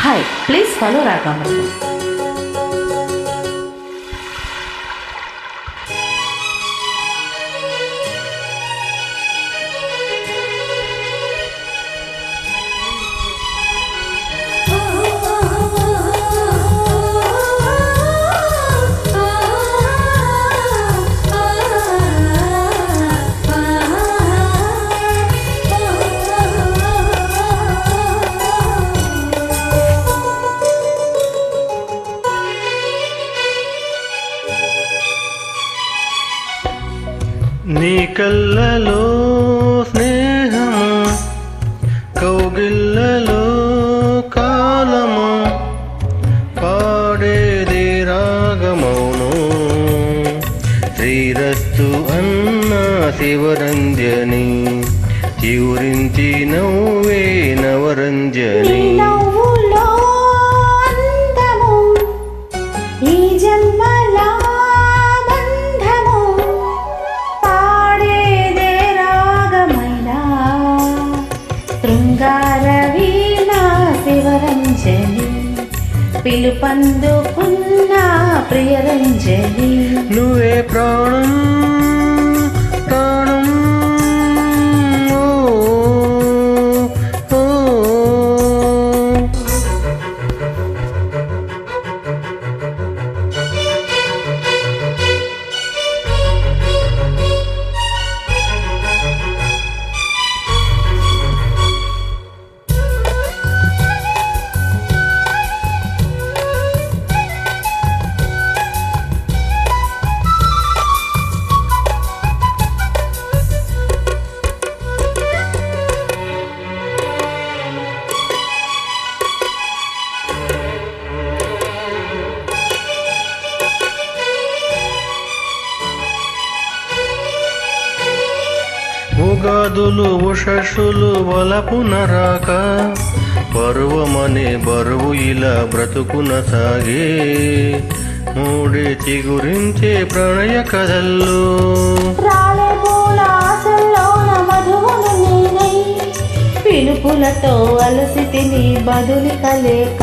Hi, please follow Ragamani. నీ కళ్ళలో స్నేహము కౌగిళ్ళలో కాలము పాడేది రాగమౌను. శ్రీరస్తు అన్న శివరంజని చివురించి నవ్వే నవరంజని. పిలుపందుకున్నా ప్రియరంజని నువ్వే ప్రాణం. ఉగాదులు ఉషస్సులు వలపున పర్వమనే బరువు ఇలా బ్రతుకున సాగే. మూడే చిగురించే ప్రణయ కథల్లో. పిలుపులతో అలసి తిని బదులు కలేక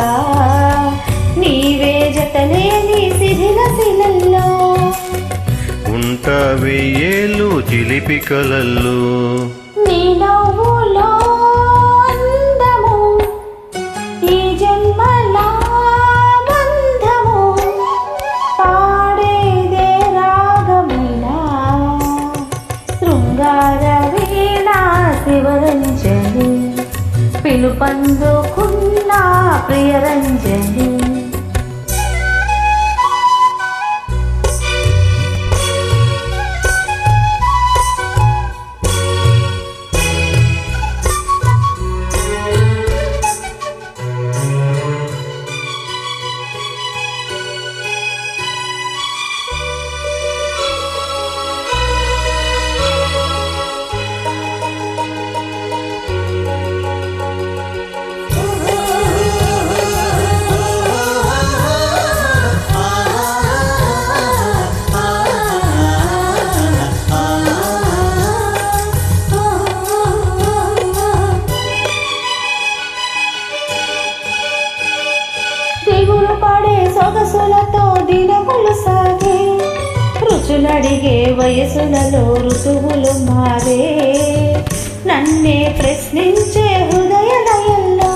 నీవే జతలేని శిథిల శిలల్లో. శృంగార జిలిపి శివరంజని పిలుపందుకున్నా ప్రియరంజని. సొగసులతో దినములు సాగే. రుచులడిగే వయసులలో ఋతువులు మారే. నన్నే ప్రశ్నించే హృదయ లయల్లో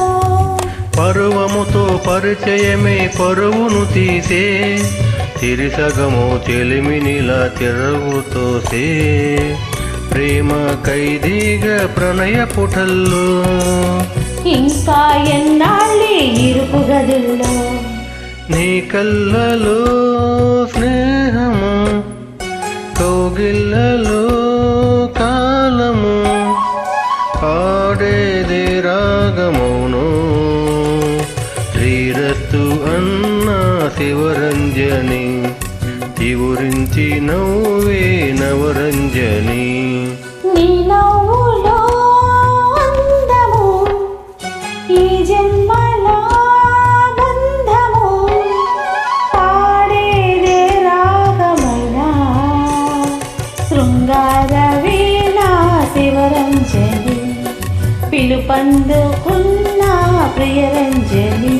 పరువముతో పరిచయమే పరువును తీసే. తిరిసగము చెలిమినిలా తిరుగుతోసే ప్రేమ ఖైదీగా ప్రణయ పుటల్లో ఇంకా గదుల్లో నీ కళ్ళలో స్నేహము కౌగిళ్ళలో కాలము ఆడేది రాగమౌను. శ్రీరస్తు అన్న శివరంజని చివురించి నవ్వే నవరంజని. నీ నవ్వు పిలుపందుకున్న ప్రియరంజని